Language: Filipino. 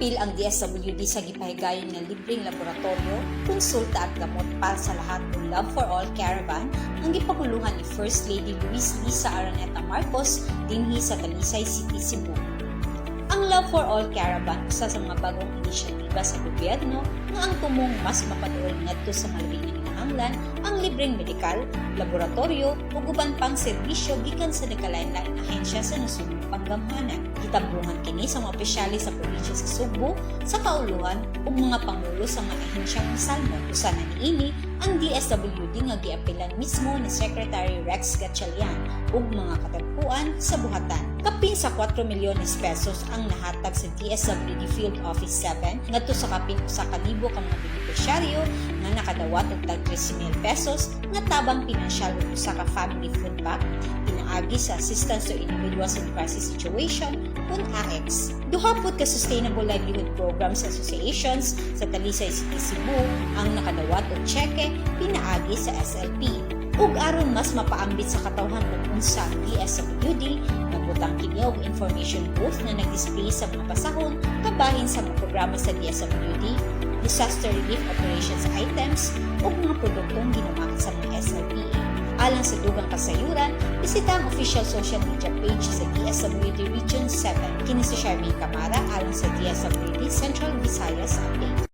Giapil ang DSWD sa gipahigayon nga libreng laboratorio, konsulta at gamot para sa lahat ng Love for All Caravan ang gipakuluhan ni First Lady Luis Lisa Araneta Marcos dinhi sa Talisay City, Cebu. Ang Love for All Caravan usa sa mga bagong inisyatiba sa gobyerno nga ang tumong mas mapaduol ngadto sa malabing kinahanglan ang libreng medikal, laboratorio ug uban pang serbisyo gikan sa nagkalain-laing ahensya sa nasudnong panggamhanan. Gitambungan kini sa mga opisyalis sa probinsya sa Subo, sa kauluhan ug mga pangulo sa mga ahensyang salmon. Usa na niini ang DSWD nga giapilan mismo ni Secretary Rex Gatchalian ug mga katagpuan sa buhatan. Kapin sa 4 milyones pesos ang nahatag sa DSWD Field Office 7 ngadto sa kapin usa ka ka mga benepisyaryo og tag 13,000 pesos nga tabang pinansyal ug usa ka family food pack pinaagi sa Assistance to Individuals in Crisis Situation kun AX. Duha pud ka Sustainable Livelihood Programs Associations sa Talisay City, Cebu ang nakadawat og cheque pinaagi sa SLP. Ug aron mas mapaambit sa katawhan kung unsa ang DSWD, nagbutang kini og information booth na nag-display sa mga pasahon kabahin sa mga programa sa DSWD, disaster relief operations items ug mga produktong ginawa sa mga SLPA. Alang sa dugang kasayuran, bisita ang official social media page sa DSWD Region 7. Kini si Charmaine Camara alang sa DSWD Central Visayas Update.